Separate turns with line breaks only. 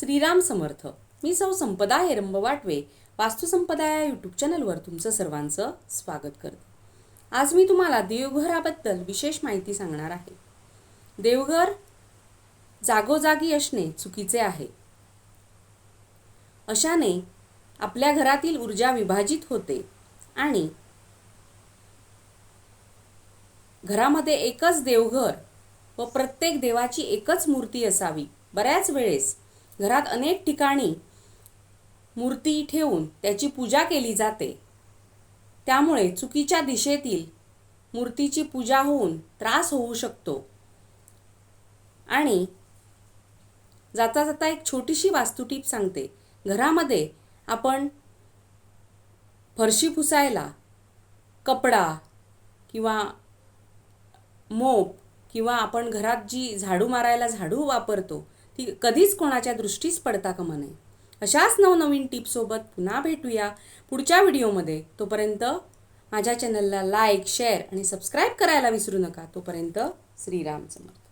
श्रीराम समर्थ. मी सौ संपदा हेरंब वाटवे वास्तुसंपदा या यूट्यूब चॅनलवर तुमचं सर्वांचं स्वागत करते. आज मी तुम्हाला देवघराबद्दल विशेष माहिती सांगणार आहे. देवघर जागोजागी असणे चुकीचे आहे. अशाने आपल्या घरातील ऊर्जा विभाजित होते आणि घरामध्ये एकच देवघर व प्रत्येक देवाची एकच मूर्ती असावी. बऱ्याच वेळेस घरात अनेक ठिकाणी मूर्ती ठेवून त्याची पूजा केली जाते. त्यामुळे चुकीच्या दिशेतील मूर्तीची पूजा होऊन त्रास होऊ शकतो. आणि जाता जाता एक छोटीशी वास्तू टीप सांगते. घरामध्ये आपण फरशी पुसायला कपडा किंवा मोप किंवा आपण घरात जी झाडू मारायला झाडू वापरतो ती कधीच कोणाच्या दृष्टीस पडता कामा नये. अशाच नवनवीन टिप्ससोबत पुन्हा भेटूया पुढच्या व्हिडिओमध्ये. तोपर्यंत माझ्या चॅनलला लाईक शेअर आणि सबस्क्राईब करायला विसरू नका. तोपर्यंत श्रीराम समर्थ.